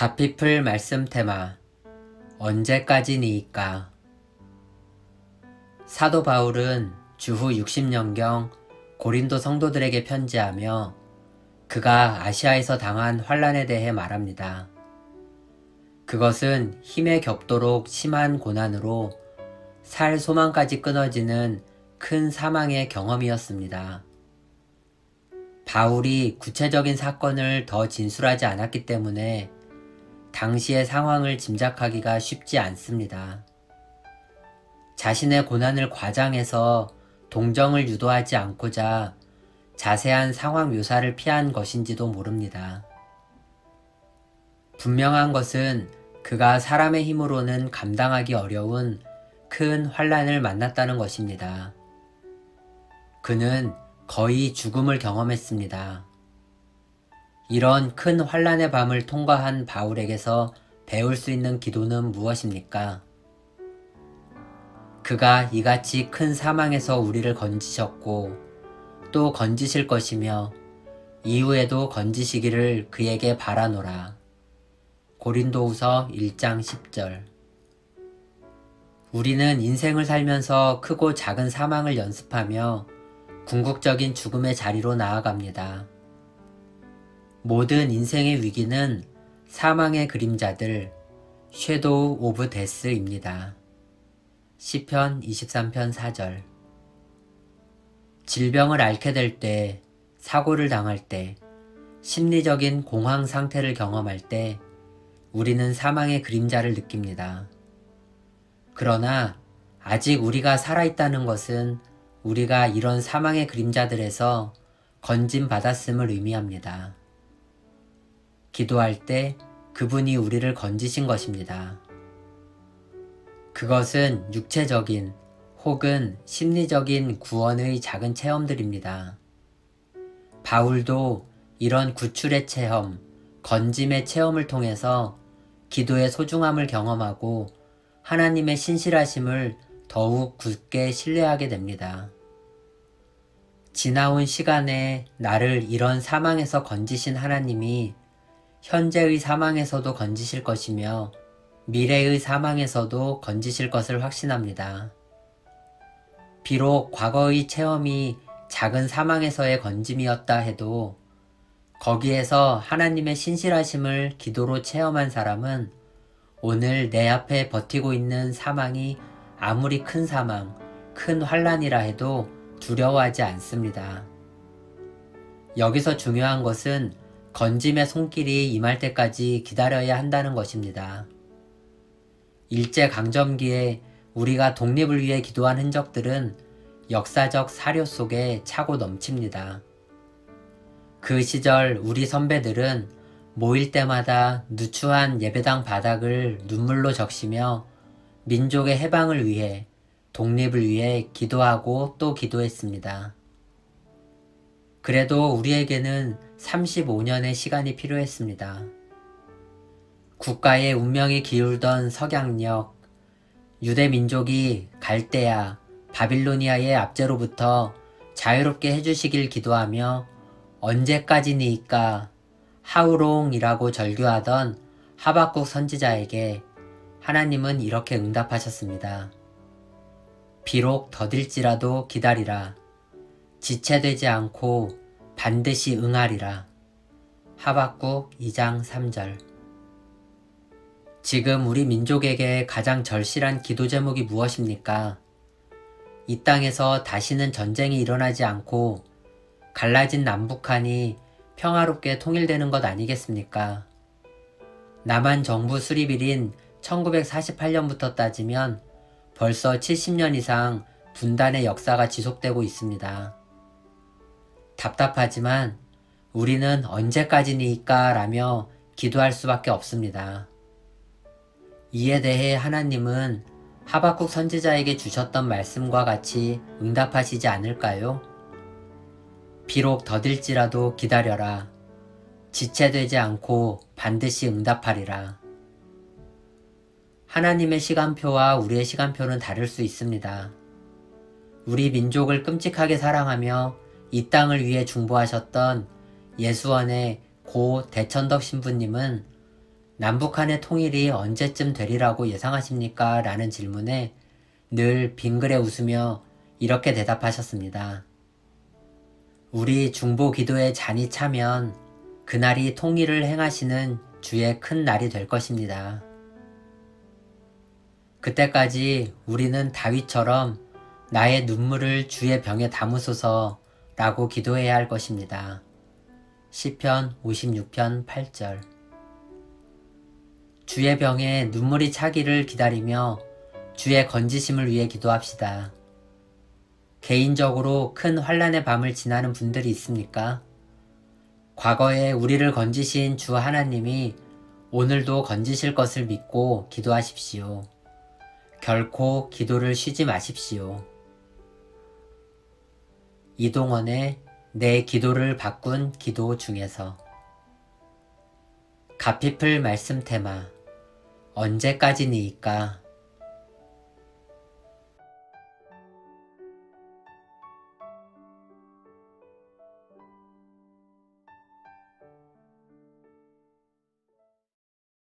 가피풀 말씀 테마 언제까지니까 사도 바울은 주후 60년경 고린도 성도들에게 편지하며 그가 아시아에서 당한 환란에 대해 말합니다. 그것은 힘에 겹도록 심한 고난으로 살 소망까지 끊어지는 큰 사망의 경험이었습니다. 바울이 구체적인 사건을 더 진술하지 않았기 때문에 당시의 상황을 짐작하기가 쉽지 않습니다. 자신의 고난을 과장해서 동정을 유도하지 않고자 자세한 상황 묘사를 피한 것인지도 모릅니다. 분명한 것은 그가 사람의 힘으로는 감당하기 어려운 큰 환란을 만났다는 것입니다. 그는 거의 죽음을 경험했습니다. 이런 큰 환란의 밤을 통과한 바울에게서 배울 수 있는 기도는 무엇입니까? 그가 이같이 큰 사망에서 우리를 건지셨고 또 건지실 것이며 이후에도 건지시기를 그에게 바라노라. 고린도후서 1장 10절 우리는 인생을 살면서 크고 작은 사망을 연습하며 궁극적인 죽음의 자리로 나아갑니다. 모든 인생의 위기는 사망의 그림자들, 쉐도우 오브 데스입니다. 시편 23편 4절 질병을 앓게 될 때, 사고를 당할 때, 심리적인 공황 상태를 경험할 때 우리는 사망의 그림자를 느낍니다. 그러나 아직 우리가 살아있다는 것은 우리가 이런 사망의 그림자들에서 건진 받았음을 의미합니다. 기도할 때 그분이 우리를 건지신 것입니다. 그것은 육체적인 혹은 심리적인 구원의 작은 체험들입니다. 바울도 이런 구출의 체험, 건짐의 체험을 통해서 기도의 소중함을 경험하고 하나님의 신실하심을 더욱 굳게 신뢰하게 됩니다. 지나온 시간에 나를 이런 사망에서 건지신 하나님이 현재의 사망에서도 건지실 것이며 미래의 사망에서도 건지실 것을 확신합니다. 비록 과거의 체험이 작은 사망에서의 건짐이었다 해도 거기에서 하나님의 신실하심을 기도로 체험한 사람은 오늘 내 앞에 버티고 있는 사망이 아무리 큰 사망, 큰 환란이라 해도 두려워하지 않습니다. 여기서 중요한 것은 건짐의 손길이 임할 때까지 기다려야 한다는 것입니다. 일제강점기에 우리가 독립을 위해 기도한 흔적들은 역사적 사료 속에 차고 넘칩니다. 그 시절 우리 선배들은 모일 때마다 누추한 예배당 바닥을 눈물로 적시며 민족의 해방을 위해 독립을 위해 기도하고 또 기도했습니다. 그래도 우리에게는 35년의 시간이 필요했습니다. 국가의 운명이 기울던 석양역, 유대 민족이 갈대아, 바빌로니아의 압제로부터 자유롭게 해주시길 기도하며 언제까지니까 하우롱이라고 절규하던 하박국 선지자에게 하나님은 이렇게 응답하셨습니다. 비록 더딜지라도 기다리라. 지체되지 않고 반드시 응하리라. 하박국 2장 3절 지금 우리 민족에게 가장 절실한 기도 제목이 무엇입니까? 이 땅에서 다시는 전쟁이 일어나지 않고 갈라진 남북한이 평화롭게 통일되는 것 아니겠습니까? 남한 정부 수립일인 1948년부터 따지면 벌써 70년 이상 분단의 역사가 지속되고 있습니다. 답답하지만 우리는 언제까지니까 라며 기도할 수밖에 없습니다. 이에 대해 하나님은 하박국 선지자에게 주셨던 말씀과 같이 응답하시지 않을까요? 비록 더딜지라도 기다려라. 지체되지 않고 반드시 응답하리라. 하나님의 시간표와 우리의 시간표는 다를 수 있습니다. 우리 민족을 끔찍하게 사랑하며 이 땅을 위해 중보하셨던 예수원의 고 대천덕 신부님은 남북한의 통일이 언제쯤 되리라고 예상하십니까? 라는 질문에 늘 빙그레 웃으며 이렇게 대답하셨습니다. 우리 중보 기도에 잔이 차면 그날이 통일을 행하시는 주의 큰 날이 될 것입니다. 그때까지 우리는 다윗처럼 나의 눈물을 주의 병에 담으소서 라고 기도해야 할 것입니다. 시편 56편 8절 주의 병에 눈물이 차기를 기다리며 주의 건지심을 위해 기도합시다. 개인적으로 큰 환란의 밤을 지나는 분들이 있습니까? 과거에 우리를 건지신 주 하나님이 오늘도 건지실 것을 믿고 기도하십시오. 결코 기도를 쉬지 마십시오. 이동원의 내 기도를 바꾼 기도 중에서 가피플 말씀 테마 언제까지니까